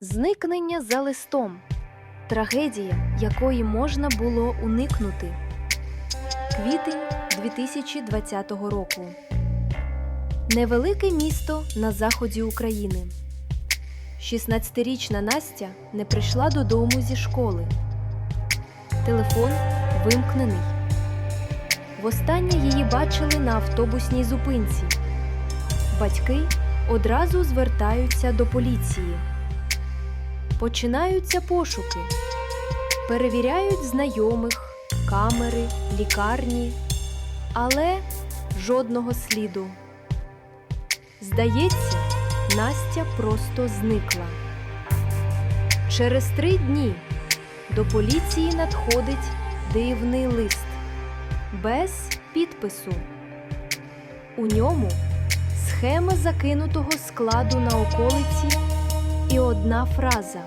Зникнення за листом. Трагедія, якої можна було уникнути. Квітень 2020 року. Невелике місто на заході України. 16-річна Настя не прийшла додому зі школи. Телефон вимкнений. Востаннє її бачили на автобусній зупинці. Батьки одразу звертаються до поліції. Починаються пошуки. Перевіряють знайомих, камери, лікарні, але жодного сліду. Здається, Настя просто зникла. Через три дні до поліції надходить дивний лист без підпису. У ньому схема закинутого складу на околиці і одна фраза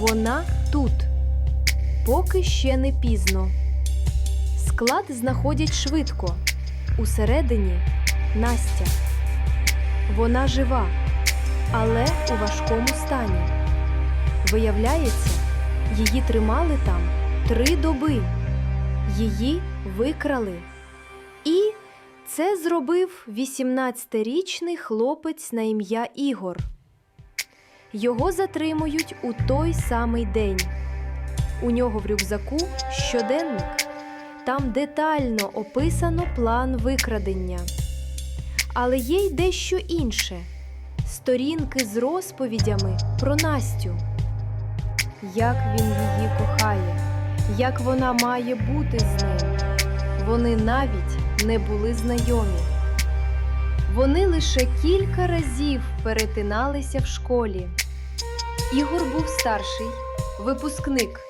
Вона тут. Поки ще не пізно. Склад знаходять швидко. Усередині Настя. Вона жива, але у важкому стані. Виявляється, її тримали там три доби. Її викрали. І це зробив 18-річний хлопець на ім'я Ігор. Його затримують у той самий день. У нього в рюкзаку щоденник. Там детально описано план викрадення. Але є й дещо інше сторінки з розповідями про Настю. Як він її кохає, як вона має бути з ним. Вони навіть не були знайомі. Вони лише кілька разів перетиналися в школі. Ігор був старший, випускник.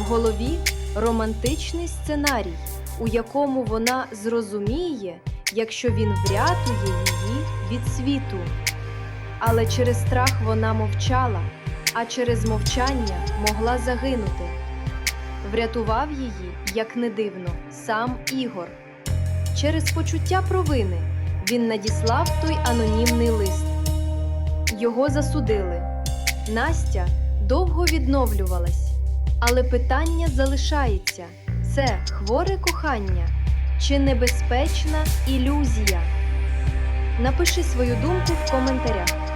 В голові романтичний сценарій, у якому вона зрозуміє, якщо він врятує її від світу. Але через страх вона мовчала, а через мовчання могла загинути. Врятував її, як не дивно, сам Ігор. Через почуття провини він надіслав той анонімний лист. Його засудили. Настя довго відновлювалась, але питання залишається: це хворе кохання чи небезпечна ілюзія? Напиши свою думку в коментарях.